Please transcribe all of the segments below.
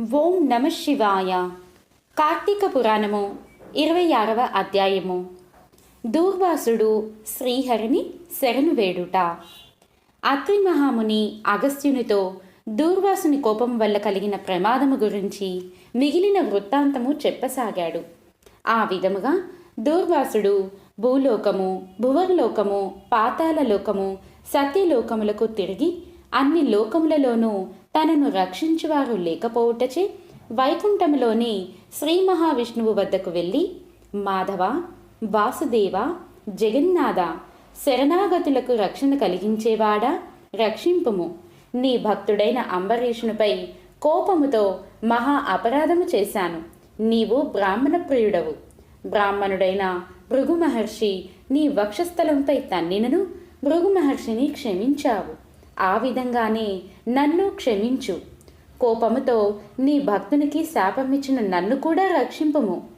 ఓం నమ శివాయ. కార్తీక పురాణము ఇరవై ఆరవ అధ్యాయము. దూర్వాసుడు శ్రీహరిని శరణు వేడుట. అత్రి మహాముని అగస్త్యునితో దూర్వాసుని కోపం వల్ల కలిగిన ప్రమాదము గురించి మిగిలిన వృత్తాంతము చెప్పసాగాడు. ఆ విధముగా దూర్వాసుడు భూలోకము భువర్లోకము పాతాళలోకము సత్యలోకములకు తిరిగి అన్ని లోకములలోనూ తనను రక్షించువారు లేకపోవుటచే వైకుంఠములోని శ్రీ మహావిష్ణువు వద్దకు వెళ్ళి మాధవ వాసుదేవ జగన్నాథ శరణాగతులకు రక్షణ కలిగించేవాడా? రక్షింపుము. నీ భక్తుడైన అంబరీషునిపై కోపముతో మహా అపరాధము చేశాను. నీవు బ్రాహ్మణ ప్రియుడవు. బ్రాహ్మణుడైన భృగు మహర్షి నీ వక్షస్థలంపై తన్నినను భృగు మహర్షిని క్షమించావు. ఆ విధంగానే నన్ను క్షమించు. కోపముతో నీ భక్తునికి శాపమిచ్చిన నన్ను కూడా రక్షింపుము.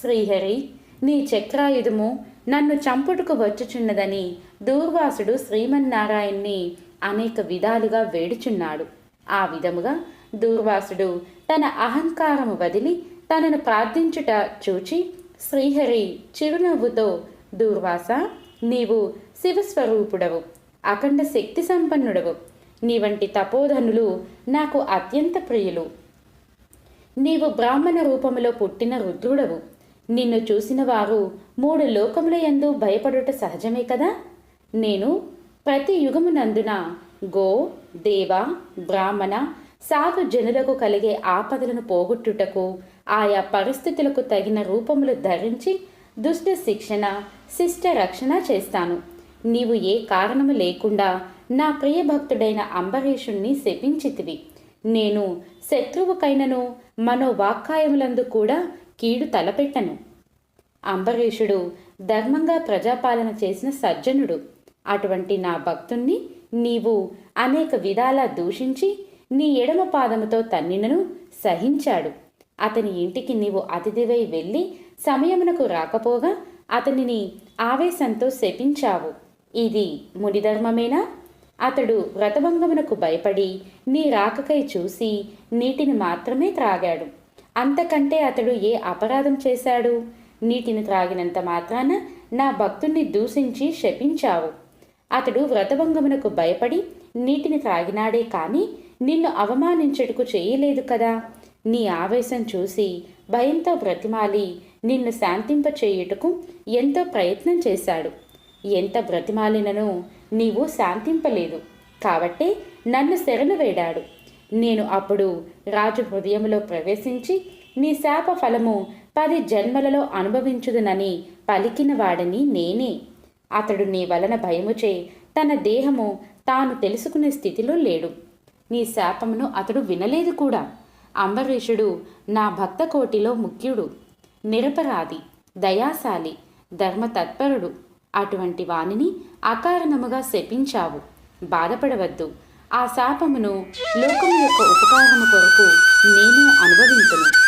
శ్రీహరి నీ చక్రాయుధము నన్ను చంపుటకు వచ్చుచున్నదని దూర్వాసుడు శ్రీమన్నారాయణ్ణి అనేక విధాలుగా వేడుచున్నాడు. ఆ విధముగా దూర్వాసుడు తన అహంకారము వదిలి తనను ప్రార్థించుట చూచి శ్రీహరి చిరునవ్వుతో దూర్వాస నీవు శివస్వరూపుడవు. అఖండ శక్తి సంపన్నుడవు. నీ వంటి తపోధనులు నాకు అత్యంత ప్రియులు. నీవు బ్రాహ్మణ రూపములో పుట్టిన రుద్రుడవు. నిన్ను చూసిన వారు మూడు లోకముల ఎందు భయపడుట సహజమే కదా? నేను ప్రతి యుగమునందున గో దేవ బ్రాహ్మణ సాధు జనులకు కలిగే ఆపదలను పోగొట్టుటకు ఆయా పరిస్థితులకు తగిన రూపములు ధరించి దుష్ట శిక్షణ శిష్ట రక్షణ చేస్తాను. నీవు ఏ కారణము లేకుండా నా ప్రియభక్తుడైన అంబరీషుణ్ణి శపించితివి. నేను శత్రువుకైనను మనోవాక్కాయములందు కూడా కీడు తలపెట్టను. అంబరీషుడు ధర్మంగా ప్రజాపాలన చేసిన సజ్జనుడు. అటువంటి నా భక్తుణ్ణి నీవు అనేక విధాలా దూషించి నీ ఎడమ పాదముతో తన్నినను సహించాడు. అతని ఇంటికి నీవు అతిథివై వెళ్ళి సమయమునకు రాకపోగా అతనిని ఆవేశంతో శపించావు. ఇది మునిధర్మమేనా? అతడు వ్రతభంగమునకు భయపడి నీ రాకకై చూసి నీటిని మాత్రమే త్రాగాడు. అంతకంటే అతడు ఏ అపరాధం చేశాడు? నీటిని త్రాగినంత మాత్రాన నా భక్తుణ్ణి దూషించి శపించావు. అతడు వ్రతభంగమునకు భయపడి నీటిని త్రాగినాడే కానీ నిన్ను అవమానించటకు చేయలేదు కదా? నీ ఆవేశం చూసి భయంతో బ్రతిమాలి నిన్ను శాంతింపచేయుటకు ఎంతో ప్రయత్నం చేశాడు. ఎంత బ్రతిమాలినను నీవు శాంతింపలేదు. కాబట్టి నన్ను శరణు వేడాడు. నేను అప్పుడు రాజు హృదయంలో ప్రవేశించి నీ శాప ఫలము పది జన్మలలో అనుభవించుదునని పలికిన వాడని నేనే. అతడు నీ వలన భయముచే తన దేహము తాను తెలుసుకునే స్థితిలో లేడు. నీ శాపమును అతడు వినలేదు కూడా. అంబరీషుడు నా భక్త కోటిలో ముఖ్యుడు నిరపరాధి దయాశాలి ధర్మతత్పరుడు. అటువంటి వానిని అకారణముగా శపించావు. బాధపడవద్దు. ఆ శాపమును లోకము యొక్క ఉపకారము కొరకు నేనే అనుభవించును.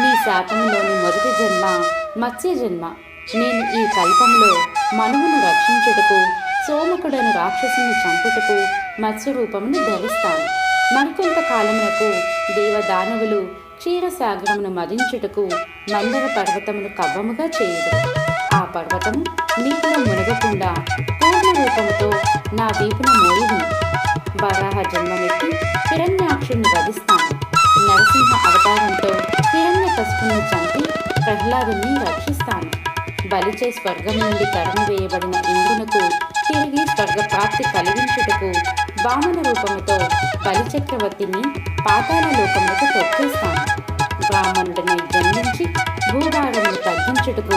నీ శాపములోని మొదటి జన్మ మత్స్య జన్మ. నేను ఈ కల్పంలో మనువును రక్షించుటకు సోమకుడను రాక్షసుని చంపుటకు మత్స్య రూపమును ధరిస్తాను. మరికొంత కాలమునకు దేవదానవులు క్షీరసాగరమును మదించుటకు మందర పర్వతమును కవ్వముగా చేయుడు పర్వతం పర్వతము నీటిలో మునగకుండా పూర్ణ రూపముతో నా వీపున మోయును వరాహ జన్మనెత్తి హిరణ్యాక్షుని వధిస్తాను. నరసింహ అవతారంతో హిరణ్య కసుపుని చంపి ప్రహ్లాదుని రక్షిస్తాను. బలిచే స్వర్గం నుండి తరిమి వేయబడిన ఇంద్రునకు తిరిగి స్వర్గ ప్రాప్తి కలిగించుటకు వామన రూపముతో బలిచక్రవర్తిని పాతాల లోకములకు తొక్కేస్తాను. బ్రాహ్మణుడిని జన్మించి భూభాగమును తగ్గించుటకు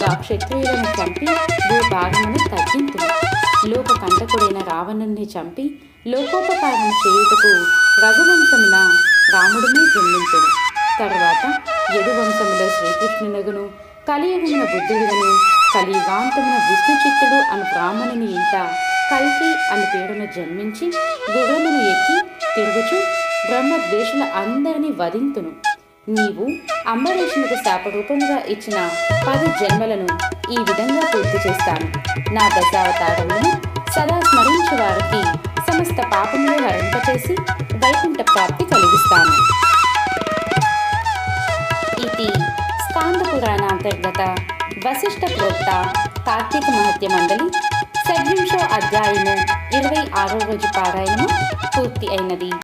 పరశురామునిగా క్షత్రియులను చంపి భూభాగమును తగ్గింతు లోక కంటకుడైన రావణుణ్ణి చంపి లోకోపకారం చేయుటకు రఘువంశమున రాముడిని జన్మించను తర్వాత యదువంశములో శ్రీకృష్ణునగును కలియుగమున బుద్ధుడుగను కలియుగాంతమున విష్ణుచిత్తుడు అను బ్రాహ్మణుని ఇంట కల్కి అని పేరును జన్మించి గుర్రమును ఎక్కి తిరుగుచు బ్రహ్మద్వేషుల అందరినీ వధింతును. నీవు అంబరీషునికి శాపరూపముగా ఇచ్చిన పది జన్మలను ఈ విధంగా పూర్తి చేస్తాను. నా దశావతారములను సదా స్మరించు వారికి సమస్త పాపములు హరింపచేసి వైకుంఠ ప్రాప్తి కలిగిస్తాను. ఇది స్కాంద పురాణ అంతర్గత వశిష్ఠ ప్రోక్త కార్తీక మహత్య మండలి షడ్వింశో అధ్యాయము ఇరవై ఆరో రోజు పారాయణము పూర్తి అయినది.